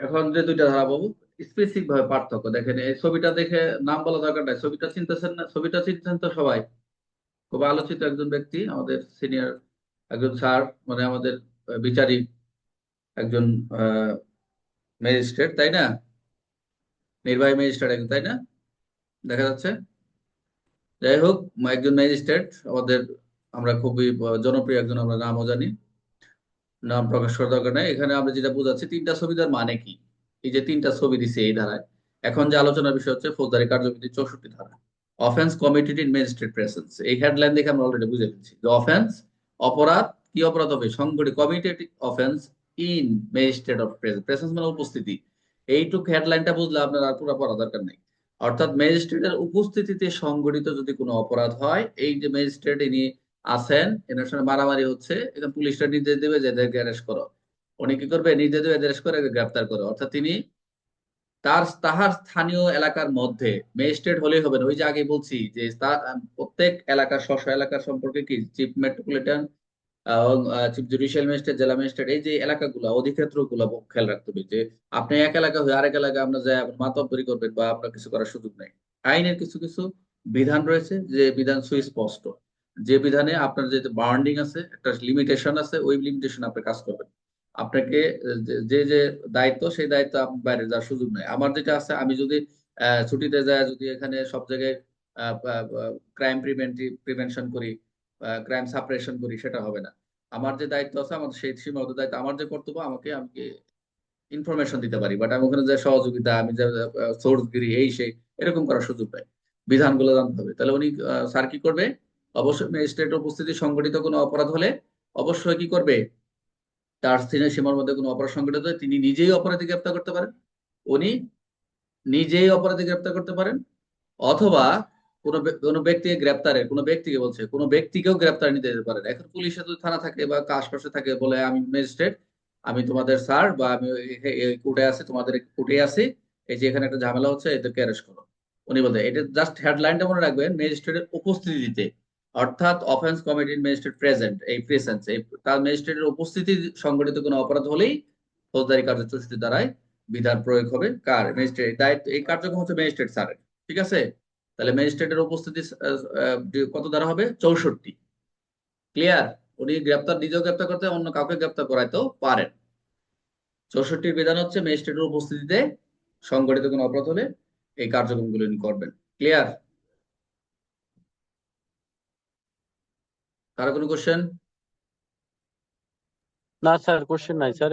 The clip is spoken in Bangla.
এখন যে দুইটা ধারা বাবু স্পেসিফিক ভাবে পার্থক্য। দেখেন, এই ছবিটা দেখে নাম বলা দরকার নাই। ছবিটা চিনতেছেন না ছবিটা চিনতেছেন তো সবাই। খুব আলোচিত একজন ব্যক্তি, আমাদের সিনিয়র একজন স্যার মানে আমাদের বিচারিক একজন ম্যাজিস্ট্রেট তাই না? নির্বাহী ম্যাজিস্ট্রেট একজন, তাই না? দেখা যাচ্ছে। যাই হোক, একজন ম্যাজিস্ট্রেট আমাদের, আমরা খুবই জনপ্রিয় একজন, আমরা নামও জানি। নাম প্রকাশ করার দরকার নাই। এখানে আমরা যেটা বোঝাচ্ছি, তিনটা ছবিটার মানে কি? এই যে তিনটা ছবি দিছে এই ধারায়। এখন যে আলোচনার বিষয় হচ্ছে ফৌজদারি কার্যবিধি চৌষট্টি ধারা। Offence committed in magistrate presence এই হেডলাইন দেখে আমরা অলরেডি বুঝে ফেলছি। যে অফেন্স অপরাধ, কি অপরাধ হবে? সংগঠিত committed offence in magistrate of presence presence মানে উপস্থিতি। এইটুকু হেডলাইনটা বুঝলে আপনার আর পুরো পড়া দরকার নেই। অর্থাৎ ম্যাজিস্ট্রেটের উপস্থিতিতে সংগঠিত যদি কোনো অপরাধ হয়, এই যে ম্যাজিস্ট্রেট ইনি আছেন, এনার সঙ্গে মারামারি হচ্ছে এখানে পুলিশরা নির্দেশ দেবে যে এদেরকে অ্যারেস্ট করো। উনি কি করবে, নির্দেশ দেবে অ্যারেস্ট করে গ্রেপ্তার করো। অর্থাৎ তিনি তার, তাহার স্থানীয় এলাকার মধ্যে ম্যাজিস্ট্রেট হলেই হবে না। ওই যে আগে বলছি যে প্রত্যেক এলাকার, স্ব এলাকার সম্পর্কে কি? Chief metropolitan chief judicial magistrate জেলা ম্যাজিস্ট্রেট এই যে এলাকাগুলো অধিক্ষেত্রগুলো খেয়াল রাখতে হবে যে আপনি এক এলাকা হয়ে আরেক এলাকায় আপনার যায় মাতব্বরি করবেন বা আপনার কিছু করার সুযোগ নেই। আইনের কিছু কিছু বিধান রয়েছে যে বিধান সুস্পষ্ট। যে বিধানে আপনার যে বাউন্ডিং আছে, একটা লিমিটেশন আছে, ওই লিমিটেশন আপনি কাজ করবেন। আপনাকে যে- যে দায়িত্ব, সেই দায়িত্ব বাইরে যাওয়ার সুযোগ নেই। আমার যেটা আছে, আমি যদি ছুটিতে যাই যদি এখানে সব জায়গায় ক্রাইম প্রিভেন্টিভ প্রিভেনশন করি ক্রাইম সাপ্রেশন করি, সেটা হবে না। আমার যে দায়িত্ব আছে, আমার সেই সীমাবদ্ধ দায়িত্ব, আমার যে কর্তব্য, আমাকে আমাকে ইনফরমেশন দিতে পারি। বাট আমি ওখানে যে সহযোগিতা, আমি যে সোর্সগিরি এই, সেই, এরকম করার সুযোগ পাই বিধানগুলো জানতে হবে। তাহলে উনি স্যার কি করবে? অবশ্যই ম্যাজিস্ট্রেট উপস্থিতি সংগঠিত কোনো অপরাধ হলে অবশ্যই কি করবে? তার স্থানীয় সীমার মধ্যে কোনো অপরাধ সংগঠিত হলে তিনি নিজেই অপরাধী গ্রেপ্তার করতে পারেন। উনি নিজেই অপরাধী গ্রেপ্তার করতে পারেন। অথবা কোনো কোনো ব্যক্তিকে গ্রেপ্তারের, কোনো ব্যক্তিকে বলছে, কোনো ব্যক্তিকেও গ্রেপ্তার নিতে যেতে পারেন। এখন পুলিশে যদি থানা থাকে বা আশপাশে থাকে বলে আমি ম্যাজিস্ট্রেট, আমি তোমাদের স্যার বা আমি কোর্টে আছি, তোমাদের কোর্টে আছি, এই যে এখানে একটা ঝামেলা হচ্ছে, এদেরকে অ্যারেস্ট করো। উনি বলতে এটা জাস্ট হেডলাইনটা মনে রাখবেন, ম্যাজিস্ট্রেটের উপস্থিতিতে অর্থাৎ অফেন্স কমিটির ম্যাজিস্ট্রেট প্রেজেন্ট এই প্রেসেন্স এই তার ম্যাজিস্ট্রেটের উপস্থিতি সংগঠিত কোনো অপরাধ হলেই ফৌজদারি কার্য চৌষট্টি দ্বারাই বিধান প্রয়োগ হবে। কার? ম্যাজিস্ট্রেট দায়িত্ব, এই কার্যক্রম হচ্ছে ম্যাজিস্ট্রেট স্যারের, ঠিক আছে? তাহলে ম্যাজিস্ট্রেটের উপস্থিতি কত দ্বারা হবে? চৌষট্টি। ক্লিয়ার উনি গ্রেপ্তার, নিজেও গ্রেপ্তার করতে, অন্য কাউকে গ্রেপ্তার করাইতেও পারেন। চৌষট্টির বিধান হচ্ছে ম্যাজিস্ট্রেটের উপস্থিতিতে সংগঠিত কোনো অপরাধ হলে এই কার্যক্রমগুলো করবেন। ক্লিয়ার কারও কোনো কোশ্চেন না স্যার কোশ্চেন নাই স্যার।